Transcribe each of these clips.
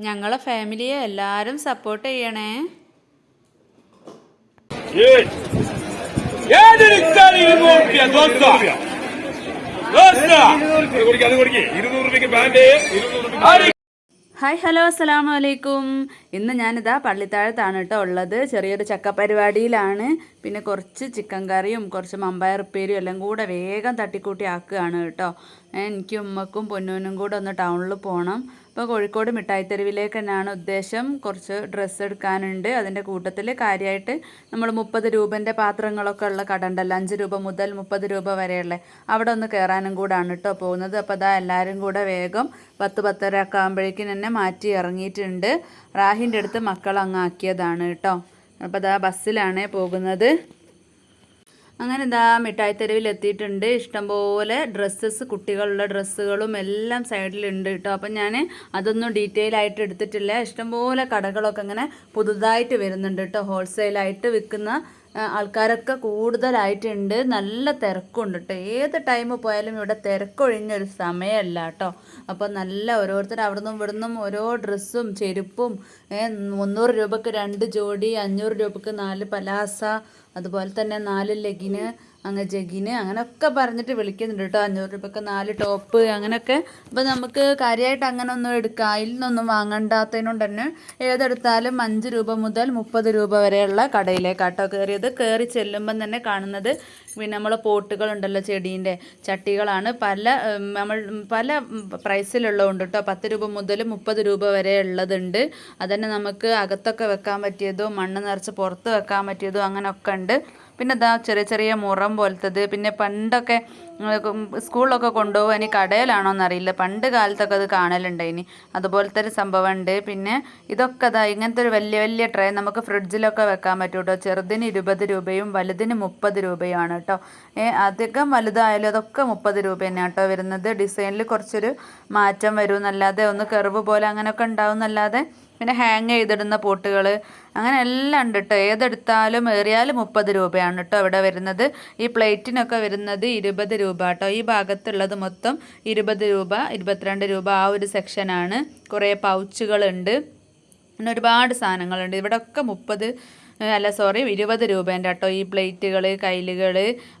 ഞങ്ങളെ ഫാമിലിയെ എല്ലാവരും സപ്പോർട്ട് ചെയ്യണേ. ഹായ് ഹലോ അസ്സലാമു അലൈക്കും ഇന്ന് ഞാനിതാ പള്ളിത്താഴത്താണ് കേട്ടോ ഉള്ളത്. ചെറിയൊരു ചക്ക പരിപാടിയിലാണ് പിന്നെ കുറച്ച് ചിക്കൻ കറിയും കുറച്ച് മമ്പയർ ഉപ്പേരും എല്ലാം കൂടെ വേഗം തട്ടിക്കൂട്ടി ആക്കുകയാണ് കേട്ടോ എനിക്കും ഉമ്മക്കും പൊന്നൂനും കൂടെ ഒന്ന് ടൗണിൽ പോകണം അപ്പോൾ കോഴിക്കോട് മിഠായിത്തെരുവിലേക്ക് തന്നെയാണ് ഉദ്ദേശം. കുറച്ച് ഡ്രസ്സ് എടുക്കാനുണ്ട്. അതിന്റെ കൂട്ടത്തിൽ കാര്യമായിട്ട് നമ്മൾ മുപ്പത് രൂപന്റെ പാത്രങ്ങളൊക്കെ ഉള്ള കട ഉണ്ടല്ലോ അഞ്ച് രൂപ മുതൽ മുപ്പത് രൂപ വരെയുള്ള അവിടെ ഒന്ന് കയറാനും കൂടാണ് കേട്ടോ പോകുന്നത്. അപ്പോൾ അതാ എല്ലാവരും കൂടെ വേഗം പത്ത് പത്തര ഒക്കെ ആകുമ്പോഴേക്കും തന്നെ മാറ്റി ഇറങ്ങിയിട്ടുണ്ട്. റാഹിന്റെ അടുത്ത് മക്കൾ അങ്ങാക്കിയതാണ് കേട്ടോ അപ്പോൾ അതാ ബസ്സിലാണ് പോകുന്നത്. അങ്ങനെ ഇതാ മിഠായി തെരുവിൽ എത്തിയിട്ടുണ്ട് ഇഷ്ടംപോലെ ഡ്രസ്സസ് കുട്ടികളുടെ ഡ്രസ്സുകളും എല്ലാം സൈഡിലുണ്ട് കേട്ടോ. അപ്പം ഞാൻ അതൊന്നും ഡീറ്റെയിൽ ആയിട്ട് എടുത്തിട്ടില്ല. ഇഷ്ടംപോലെ കടകളൊക്കെ അങ്ങനെ പുതുതായിട്ട് വരുന്നുണ്ട് കേട്ടോ. ഹോൾസെയിലായിട്ട് വിൽക്കുന്ന ആൾക്കാരൊക്കെ കൂടുതലായിട്ടുണ്ട്. നല്ല തിരക്കുണ്ട് കേട്ടോ ഏത് ടൈം പോയാലും ഇവിടെ തിരക്കൊഴിഞ്ഞൊരു സമയമല്ല കേട്ടോ അപ്പോൾ നല്ല ഓരോരുത്തർ അവിടെ നിന്നും ഇവിടെ നിന്നും ഓരോ ഡ്രസ്സും ചെരുപ്പും മുന്നൂറ് രൂപക്ക് രണ്ട് ജോഡി അഞ്ഞൂറ് രൂപക്ക് നാല് പലാസ അതുപോലെ തന്നെ നാല് ലെഗിന് അങ്ങനെ ജഗിന് അങ്ങനെയൊക്കെ പറഞ്ഞിട്ട് വിളിക്കുന്നുണ്ട് കേട്ടോ. അഞ്ഞൂറ് രൂപയ്ക്ക് നാല് ടോപ്പ് അങ്ങനെയൊക്കെ അപ്പോൾ നമുക്ക് കാര്യമായിട്ട് അങ്ങനെ ഒന്നും എടുക്കാം അതിൽ വാങ്ങണ്ടാത്തതിനോണ്ട് തന്നെ ഏതെടുത്താലും അഞ്ച് രൂപ മുതൽ മുപ്പത് രൂപ വരെയുള്ള കടയിലേക്കാട്ടോ കയറിയത് കയറി ചെല്ലുമ്പം തന്നെ കാണുന്നത് പിന്നെ നമ്മൾ പോട്ടുകളുണ്ടല്ലോ ചെടീന്റെ ചട്ടികളാണ്. പല നമ്മൾ പല പ്രൈസിലുള്ളതുണ്ട് കേട്ടോ പത്ത് രൂപ മുതൽ മുപ്പത് രൂപ വരെ ഉള്ളതുണ്ട്. അതന്നെ നമുക്ക് അകത്തൊക്കെ വെക്കാൻ പറ്റിയതോ മണ്ണ് നിറച്ച് പുറത്ത് വെക്കാൻ പറ്റിയതോ അങ്ങനെയൊക്കെ ഉണ്ട്. പിന്നെ ഇതാ ചെറിയ ചെറിയ മുറം പോലത്തത് പിന്നെ പണ്ടൊക്കെ സ്കൂളിലൊക്കെ കൊണ്ടുപോകാൻ ഇനി കടയിലാണോ എന്നറിയില്ല. പണ്ട് കാലത്തൊക്കെ അത് കാണലുണ്ട് ഇനി അതുപോലത്തെ ഒരു സംഭവമുണ്ട്. പിന്നെ ഇതൊക്കെ അതാ ഇങ്ങനത്തെ ഒരു വലിയ വലിയ ട്രേ നമുക്ക് ഫ്രിഡ്ജിലൊക്കെ വെക്കാൻ പറ്റും കേട്ടോ ചെറുതിന് ഇരുപത് രൂപയും വലുതിന് മുപ്പത് രൂപയുമാണ് കേട്ടോ. ഏ അധികം വലുതായാലും അതൊക്കെ മുപ്പത് രൂപ തന്നെയാണ് കേട്ടോ വരുന്നത്. ഡിസൈനിൽ കുറച്ചൊരു മാറ്റം വരും എന്നല്ലാതെ ഒന്ന് കെറിവ് പോലെ അങ്ങനെയൊക്കെ ഉണ്ടാവും എന്നല്ലാതെ പിന്നെ ഹാങ് ചെയ്തിടുന്ന പോട്ടുകൾ അങ്ങനെ എല്ലാം ഉണ്ട് കേട്ടോ. ഏതെടുത്താലും ഏറിയാലും മുപ്പത് രൂപയാണ് കേട്ടോ അവിടെ വരുന്നത്. ഈ പ്ലേറ്റിനൊക്കെ വരുന്നത് ഇരുപത് രൂപ കേട്ടോ ഈ ഭാഗത്തുള്ളത് മൊത്തം ഇരുപത് രൂപ ഇരുപത്തിരണ്ട് രൂപ ആ ഒരു സെക്ഷനാണ്. കുറേ പൗച്ചുകളുണ്ട്. പിന്നെ ഒരുപാട് സാധനങ്ങളുണ്ട്. ഇവിടെ ഒക്കെ മുപ്പത് അല്ല സോറി ഇരുപത് രൂപേന്റെ കേട്ടോ ഈ പ്ലേറ്റുകൾ കയ്യിലുകൾ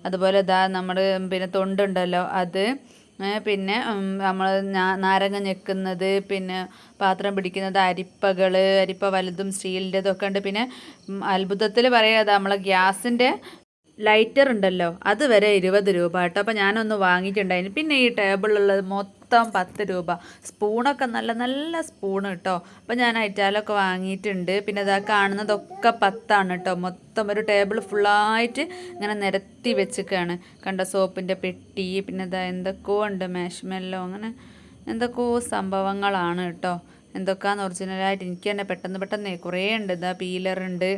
അതുപോലെ ഇതാ നമ്മൾ പിന്നെ തൊണ്ടുണ്ടല്ലോ അത്. പിന്നെ നമ്മൾ നാരങ്ങ ഞെക്കുന്നത് പിന്നെ പാത്രം പിടിക്കുന്നത് അരിപ്പകൾ അരിപ്പ വലുതും സ്റ്റീലിന്റെതൊക്കെ ഉണ്ട്. പിന്നെ അത്ഭുതത്തിൽ പറയാതെ നമ്മളെ ഗ്യാസിന്റെ ലൈറ്റർ ഉണ്ടല്ലോ. അത് വരെ ഇരുപത് രൂപ കേട്ടോ. അപ്പോൾ ഞാനൊന്ന് വാങ്ങിയിട്ടുണ്ടായിരുന്നു. പിന്നെ ഈ ടേബിളുള്ളത് മൊത്തം പത്ത് രൂപ. സ്പൂണൊക്കെ നല്ല നല്ല സ്പൂൺ കേട്ടോ. അപ്പോൾ ഞാൻ ഐറ്റാലൊക്കെ വാങ്ങിയിട്ടുണ്ട്. പിന്നെ ഇതാ കാണുന്നതൊക്കെ പത്താണ് കേട്ടോ. മൊത്തം ഒരു ടേബിൾ ഫുള്ളായിട്ട് ഇങ്ങനെ നിരത്തി വെച്ചിക്കാണ്. കണ്ട? സോപ്പിന്റെ പെട്ടി പിന്നെ ഇതാ എന്തൊക്കെയോ ഉണ്ട്. മാഷ്മെല്ലോ അങ്ങനെ എന്തൊക്കെയോ സംഭവങ്ങളാണ് കേട്ടോ. എന്തൊക്കെയാണെന്ന് ഒറിജിനലായിട്ട് എനിക്ക് തന്നെ പെട്ടെന്ന് പെട്ടെന്ന് കുറേ ഉണ്ട്. ഇതാ പീലറുണ്ട്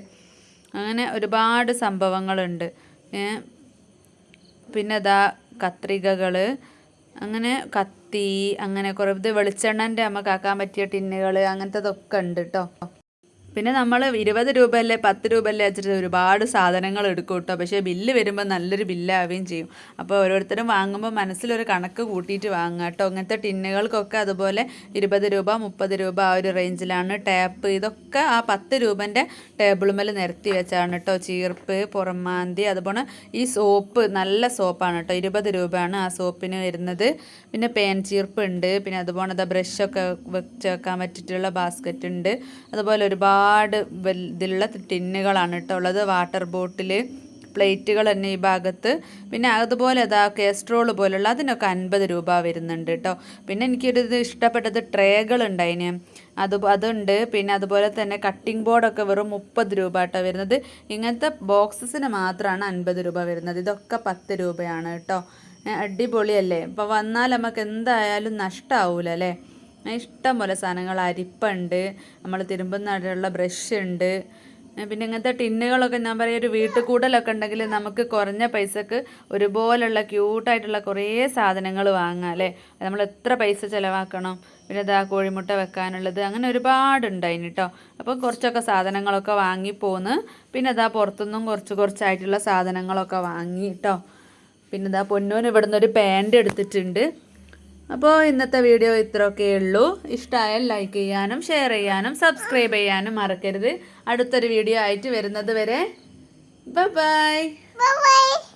അങ്ങനെ ഒരുപാട് സംഭവങ്ങളുണ്ട്. പിന്നെ അതാ കത്രികകൾ അങ്ങനെ കത്തി അങ്ങനെ കുറേ ഇത് വെളിച്ചെണ്ണന്റെ നമുക്ക് ആക്കാൻ പറ്റിയ ടിന്നുകൾ അങ്ങനത്തതൊക്കെ ഉണ്ട് കേട്ടോ പിന്നെ നമ്മൾ ഇരുപത് രൂപയല്ലേ പത്ത് രൂപയല്ലേ വെച്ചിട്ട് ഒരുപാട് സാധനങ്ങൾ എടുക്കും കേട്ടോ. പക്ഷേ ബില്ല് വരുമ്പോൾ നല്ലൊരു ബില്ലാവുകയും ചെയ്യും. അപ്പോൾ ഓരോരുത്തരും വാങ്ങുമ്പോൾ മനസ്സിലൊരു കണക്ക് കൂട്ടിയിട്ട് വാങ്ങുക കേട്ടോ. അങ്ങനത്തെ ടിന്നുകൾക്കൊക്കെ അതുപോലെ ഇരുപത് രൂപ മുപ്പത് രൂപ ആ ഒരു റേഞ്ചിലാണ്. ടാപ്പ് ഇതൊക്കെ ആ പത്ത് രൂപന്റെ ടേബിളുമേൽ നിരത്തി വെച്ചാണ് കേട്ടോ. ചീർപ്പ് പുറമാന്തി അതുപോലെ ഈ സോപ്പ് നല്ല സോപ്പാണ് കേട്ടോ. ഇരുപത് രൂപയാണ് ആ സോപ്പിന് വരുന്നത്. പിന്നെ പേൻ ചീർപ്പ് ഉണ്ട്. പിന്നെ അതുപോലെ അതാ ബ്രഷൊക്കെ വെച്ച് വെക്കാൻ പറ്റിയിട്ടുള്ള ബാസ്ക്കറ്റ് ഉണ്ട് അതുപോലെ ഒരുപാട് വൽ- ഇതിലുള്ള ടിന്നുകളാണ് കേട്ടോ ഉള്ളത്. വാട്ടർ ബോട്ടിൽ പ്ലേറ്റുകൾ തന്നെ ഈ ഭാഗത്ത്. പിന്നെ അതുപോലെ അതാ കേസ്ട്രോൾ പോലുള്ള അതിനൊക്കെ അൻപത് രൂപ വരുന്നുണ്ട് കേട്ടോ. പിന്നെ എനിക്കൊരു ഇത് ഇഷ്ടപ്പെട്ടത് ട്രേകൾ ഉണ്ടായിന് അത് അതുണ്ട്. പിന്നെ അതുപോലെ തന്നെ കട്ടിംഗ് ബോർഡൊക്കെ വെറും മുപ്പത് രൂപ കേട്ടോ വരുന്നത്. ഇങ്ങനത്തെ ബോക്സസിന് മാത്രമാണ് അൻപത് രൂപ വരുന്നത്. ഇതൊക്കെ പത്ത് രൂപയാണ് കേട്ടോ. അടിപൊളിയല്ലേ? ഇപ്പോൾ വന്നാൽ നമുക്ക് എന്തായാലും നഷ്ടമാവില്ല അല്ലേ? ഇഷ്ടം പോലെ സാധനങ്ങൾ. അരിപ്പുണ്ട് നമ്മൾ തിരുമ്പുന്നതിനുള്ള ബ്രഷ് ഉണ്ട് പിന്നെ ഇങ്ങനത്തെ ടിന്നുകളൊക്കെ ഞാൻ പറയാം ഒരു വീട്ടിൽ കൂടലൊക്കെ ഉണ്ടെങ്കിൽ നമുക്ക് കുറഞ്ഞ പൈസക്ക് ഒരുപോലുള്ള ക്യൂട്ടായിട്ടുള്ള കുറേ സാധനങ്ങൾ വാങ്ങാം അല്ലേ? നമ്മൾ എത്ര പൈസ ചിലവാക്കണം? പിന്നെ ഇതാ കോഴിമുട്ട വെക്കാനുള്ളത് അങ്ങനെ ഒരുപാടുണ്ട് അതിന് കേട്ടോ അപ്പോൾ കുറച്ചൊക്കെ സാധനങ്ങളൊക്കെ വാങ്ങിപ്പോന്ന് പിന്നെ. ഇതാ പുറത്തുനിന്നും കുറച്ച് കുറച്ചായിട്ടുള്ള സാധനങ്ങളൊക്കെ വാങ്ങി കേട്ടോ പിന്നെ ഇതാ പൊന്നൂന് ഇവിടുന്ന് ഒരു പാന്റ് എടുത്തിട്ടുണ്ട്. അപ്പോൾ ഇന്നത്തെ വീഡിയോ ഇത്രയൊക്കെ ഉള്ളൂ. ഇഷ്ടമായാൽ ലൈക്ക് ചെയ്യാനും ഷെയർ ചെയ്യാനും സബ്സ്ക്രൈബ് ചെയ്യാനും മറക്കരുത്. അടുത്തൊരു വീഡിയോ ആയിട്ട് വരുന്നത് വരെ ബൈ bye.